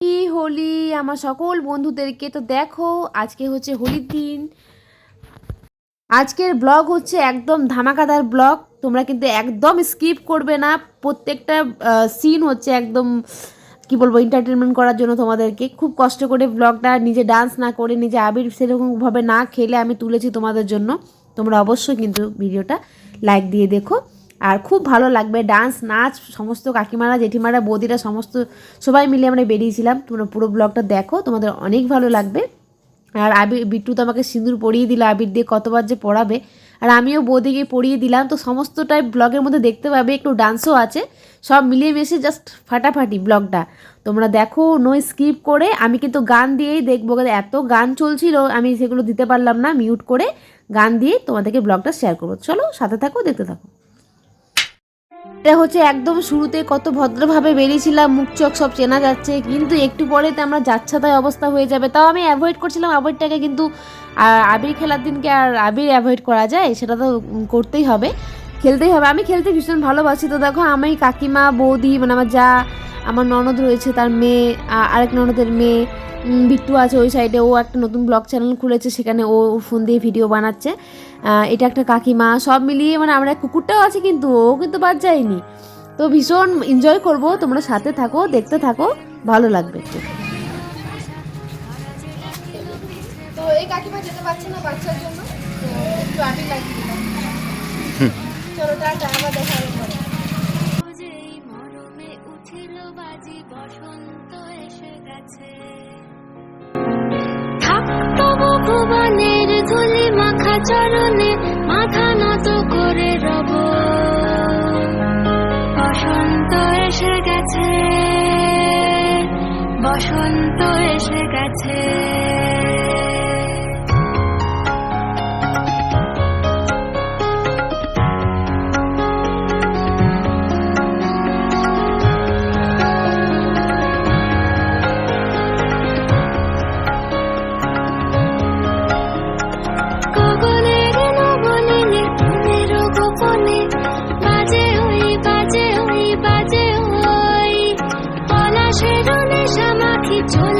Happy Holi আমার সকল বন্ধুদেরকে? তো দেখো, আজকে হচ্ছে হোলির দিন। আজকের ব্লগ হচ্ছে একদম ধামাকাদার ব্লগ। তোমরা কিন্তু একদম স্কিপ করবে না। প্রত্যেকটা সিন হচ্ছে একদম, কি বলব এন্টারটেনমেন্ট করার জন্য তোমাদেরকে। খুব কষ্ট করে ব্লগটা নিজে ডান্স না করে, নিজে আবির সেরকমভাবে না খেলে আমি তুলেছি তোমাদের জন্য। তোমরা অবশ্যই কিন্তু ভিডিওটা লাইক দিয়ে দেখো। আর খুব ভালো লাগবে ডান্স নাচ, সমস্ত কাকিমারা, জেঠিমারা, বৌদিরা, সমস্ত সবাই মিলে আমরা বেরিয়েছিলাম। তোমরা পুরো ব্লগটা দেখো, তোমাদের অনেক ভালো লাগবে। আর আবির বিট্টু তো আমাকে সিঁদুর পরিয়ে দিল, আবির দিয়ে কতবার যে পড়াবে। আর আমিও বৌদিকে পড়িয়ে দিলাম, তো সমস্তটাই ব্লগের মধ্যে দেখতে পাবে, একটু ডান্সও আছে। সব মিলিয়ে মিশে জাস্ট ফাটাফাটি ব্লগটা তোমরা দেখো নো স্কিপ করে, আমি কিন্তু গান দিয়েই দেখব। এত গান চলছিল, আমি সেগুলো দিতে পারলাম না মিউট করে গান দিয়ে তোমাদেরকে ব্লগটা শেয়ার করব। চলো, সাথে থাকো, দেখতে থাকো। এটা হচ্ছে একদম শুরুতে কত ভদ্রভাবে বেরিয়েছিলাম, মুখ চোখ সব চেনা যাচ্ছে, কিন্তু একটু পরে তো আমরা যাচ্ছা তাই অবস্থা হয়ে যাবে। তাও আমি অ্যাভয়েড করছিলাম আবিরটাকে কিন্তু আবির খেলার দিনকে আর আবির অ্যাভয়েড করা যায়, সেটা তো করতেই হবে। খেলতেই হবে। আমি খেলতে ভীষণ ভালোবাসি। তো দেখো আমি কাকিমা বৌদি মানে আমার যা আমার ননদ রয়েছে তার মেয়ে আরেক ননদের মেয়ে বিট্টু আছে ওই সাইডে ও একটা নতুন ব্লগ চ্যানেল খুলেছে সেখানে ও ফোন দিয়ে ভিডিও বানাচ্ছে। এটা একটা কাকিমা সব মিলিয়ে মানে আমরা কুকুরটাও আছে কিন্তু ও কিন্তু বাদ যায়নি। তো ভীষণ এনজয় করব। তোমরা সাথে থাকো দেখতে থাকো ভালো লাগবে তো এই কাকিমা যেতে পারছে না বাচ্চার জন্য তো একটু লাগিয়ে দিলাম। চলো টাটা আবার দেখা হবে মরমে উঠিল বাজি, বসন্ত এসে গেছে। ভুবনের ধুলি মাখা চরণে, মাথা নত করে রব। বসন্ত এসে গেছে, বসন্ত এসে গেছে। মাখি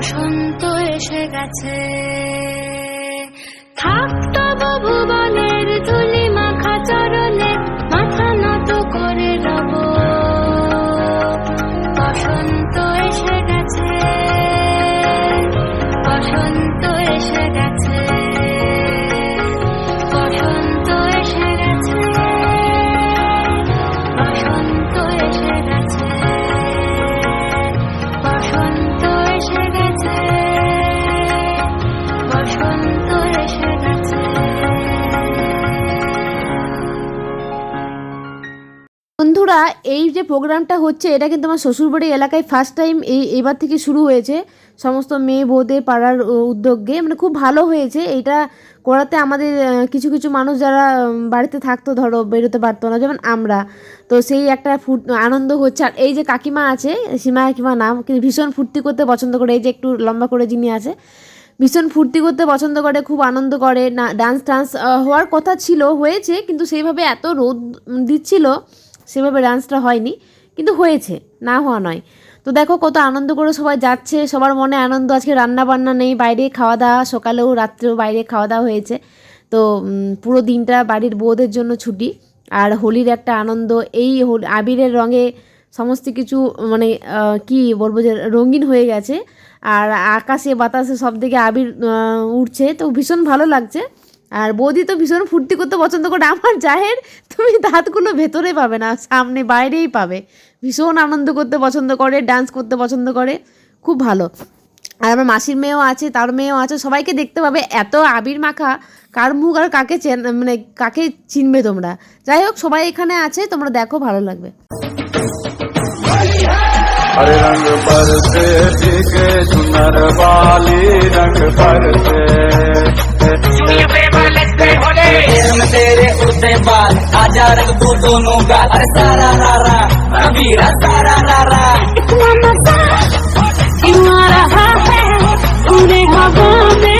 বসন্ত এসে গেছে। থাকতো ভুবনের যে প্রোগ্রামটা হচ্ছে, এটা কিন্তু আমার শ্বশুরবাড়ি এলাকায় ফার্স্ট টাইম এই, এবার থেকে শুরু হয়েছে। সমস্ত মেয়ে বউদের পাড়ার উদ্যোগে। মানে খুব ভালো হয়েছে। এটা করাতে আমাদের কিছু কিছু মানুষ যারা বাড়িতে থাকতো, ধরো, বেরোতে পারতো না, যেমন আমরা। তো সেই একটা ফুট আনন্দ হচ্ছে। আর এই যে কাকিমা আছে, সীমা কাকিমা নাম, কিন্তু ভীষণ ফুর্তি করতে পছন্দ করে। এই যে একটু লম্বা করে যিনি আছে, ভীষণ ফুর্তি করতে পছন্দ করে, খুব আনন্দ করে। না ডান্স টান্স হওয়ার কথা ছিল, হয়েছে, কিন্তু সেইভাবে এত রোদ দিচ্ছিল সেভাবে ডান্সটা হয়নি, কিন্তু হয়েছে, না হওয়া নয়। তো দেখো কত আনন্দ করে সবাই যাচ্ছে, সবার মনে আনন্দ, আজকে রান্না বান্না নেই, বাইরে খাওয়া দাওয়া সকালেও রাত্রেও বাইরে খাওয়া দাওয়া হয়েছে। তো পুরো দিনটা বাড়ির বউদের জন্য ছুটি, আর হোলির একটা আনন্দ, এই হোল- আবিরের রঙে সমস্ত কিছু মানে কি বলব যে, রঙিন হয়ে গেছে, আর আকাশে বাতাসে সব দিকে আবির উঠছে তো ভীষণ ভালো লাগছে। আর বৌদি তো ভীষণ ফুর্তি করতে পছন্দ করে। আমার জাহের, তুমি দাঁতগুলো ভেতরে পাবে না, সামনে বাইরেই পাবে। ভীষণ আনন্দ করতে পছন্দ করে ডান্স করতে পছন্দ করে। খুব ভালো। আর আমার মাসির মেয়েও আছে, তার মেয়েও আছে, সবাইকে দেখতে পাবে। এত আবির মাখা, কার মুখ আর কাকে চেন মানে কাকে চিনবে তোমরা? যাই হোক, সবাই এখানে আছে, তোমরা দেখো, ভালো লাগবে। हरे रंग पर से दिखे सुनर वाली रंग पर से तेरे उसे उड़ते बाल आजा रंग तू दोनों का। अरे सारा रारा कबीरा सारा रारा इतना मज़ा क्यों आ रहा है पूरे हवा में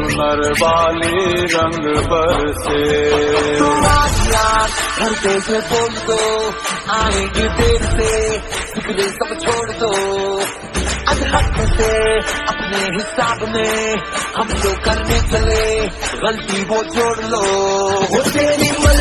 चुनर वाले रंग पर से घर पे से बोल दो आएँगे देर से फिक्रे सब छोड़ दो। से अपने हिसाब में हम जो करने चले गलती वो छोड़ लो। वो तेरी मल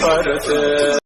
parte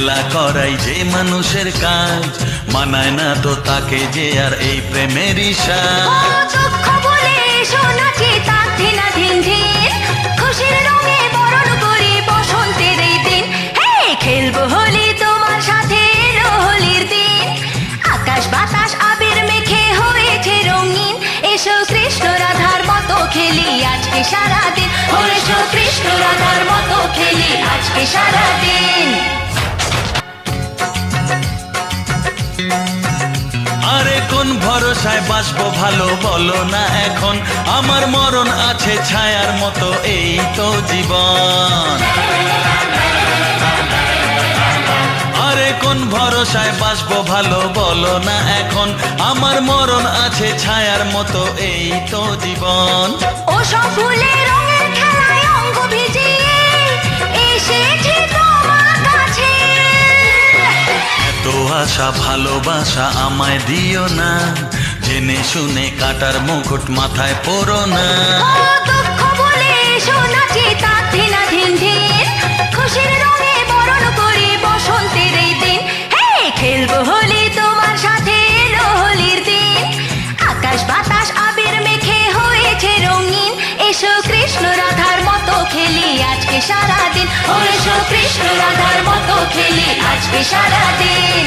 খেলা করাই যে মানুষের কাজ, মানায় না তো তাকে যে আর এই প্রেমের খেলব হোলির দিন। আকাশ বাতাস হয়েছে রঙিন। কৃষ্ণ রাধার মতো খেলি আজকে সারাদিন। ও কৃষ্ণ রাধার মতো খেলি আজকে সারাদিন। ভরসায় বাঁচবো ভালো বলো না এখন। আমার মরণ আছে ছায়ার মতো এই তো জীবন। আরে কোন ভরসায় বাঁচবো ভালো বলো না এখন। আমার মরণ আছে ছায়ার মতো এই তো জীবন। ও সব ফুলে রঙের খেলায় অঙ্গ ভিজিয়ে এসেছি তোমার কাছে। এত এত আশা ভালোবাসা আমায় দিও না। জেনে শুনে কাটার মুকুট মাথায় পরো না করি বসন্তের দিন। হে হোলি হোলির দিন। আকাশ হয়েছে রঙিন। এসো খেলি আজকে সারাদিন। ও এসো কৃষ্ণ রাধার মতো খেলি আজকে সারাদিন।